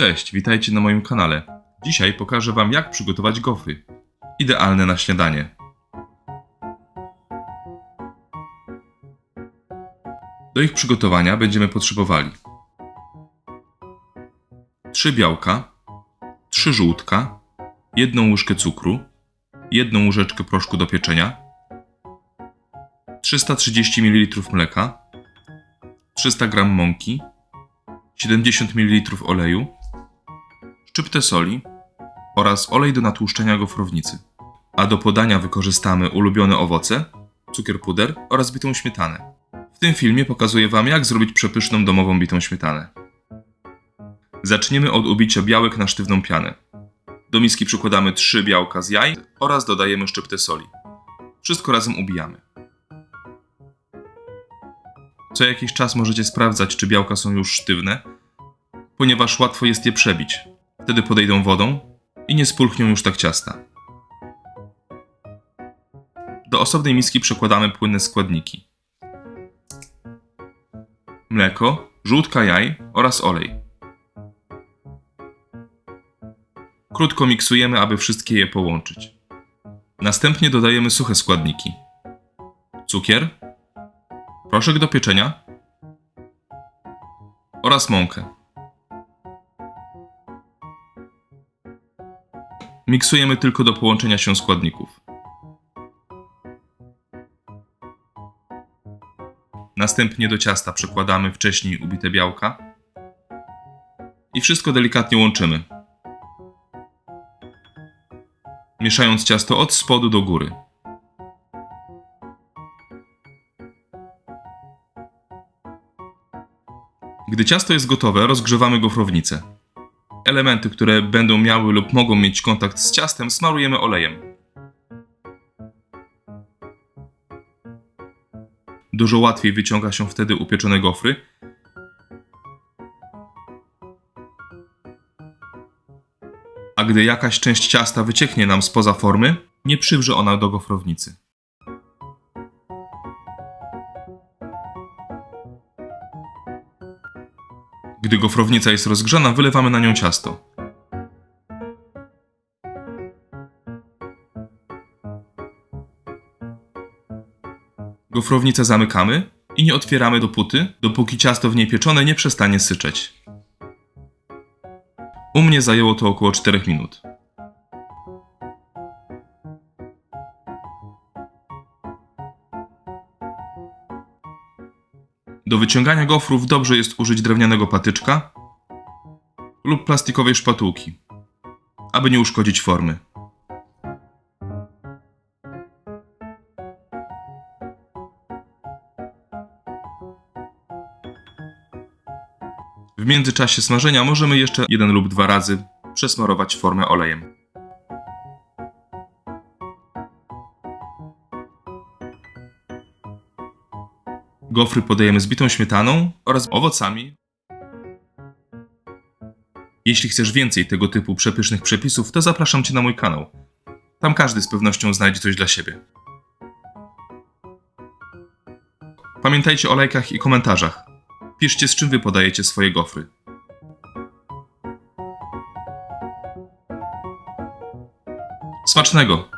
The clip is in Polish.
Cześć, witajcie na moim kanale. Dzisiaj pokażę Wam jak przygotować gofry. Idealne na śniadanie. Do ich przygotowania będziemy potrzebowali 3 białka, 3 żółtka, 1 łyżkę cukru, 1 łyżeczkę proszku do pieczenia, 330 ml mleka, 300 g mąki, 70 ml oleju, szczyptę soli oraz olej do natłuszczenia gofrownicy. A do podania wykorzystamy ulubione owoce, cukier puder oraz bitą śmietanę. W tym filmie pokazuję Wam jak zrobić przepyszną domową bitą śmietanę. Zaczniemy od ubicia białek na sztywną pianę. Do miski przykładamy 3 białka z jaj oraz dodajemy szczyptę soli. Wszystko razem ubijamy. Co jakiś czas możecie sprawdzać, czy białka są już sztywne, ponieważ łatwo jest je przebić. Wtedy podejdą wodą i nie spulchnią już tak ciasta. Do osobnej miski przekładamy płynne składniki. Mleko, żółtka jaj oraz olej. Krótko miksujemy, aby wszystkie je połączyć. Następnie dodajemy suche składniki. Cukier, proszek do pieczenia oraz mąkę. Miksujemy tylko do połączenia się składników. Następnie do ciasta przekładamy wcześniej ubite białka i wszystko delikatnie łączymy. Mieszając ciasto od spodu do góry. Gdy ciasto jest gotowe, rozgrzewamy gofrownicę. Elementy, które będą miały lub mogą mieć kontakt z ciastem, smarujemy olejem. Dużo łatwiej wyciąga się wtedy upieczone gofry. A gdy jakaś część ciasta wycieknie nam spoza formy, nie przywrze ona do gofrownicy. Gdy gofrownica jest rozgrzana, wylewamy na nią ciasto. Gofrownicę zamykamy i nie otwieramy dopóty, dopóki ciasto w niej pieczone nie przestanie syczeć. U mnie zajęło to około 4 minut. Do wyciągania gofrów dobrze jest użyć drewnianego patyczka lub plastikowej szpatułki, aby nie uszkodzić formy. W międzyczasie smażenia możemy jeszcze jeden lub dwa razy przesmarować formę olejem. Gofry podajemy z bitą śmietaną oraz owocami. Jeśli chcesz więcej tego typu przepysznych przepisów, to zapraszam Cię na mój kanał. Tam każdy z pewnością znajdzie coś dla siebie. Pamiętajcie o lajkach i komentarzach. Piszcie z czym Wy podajecie swoje gofry. Smacznego!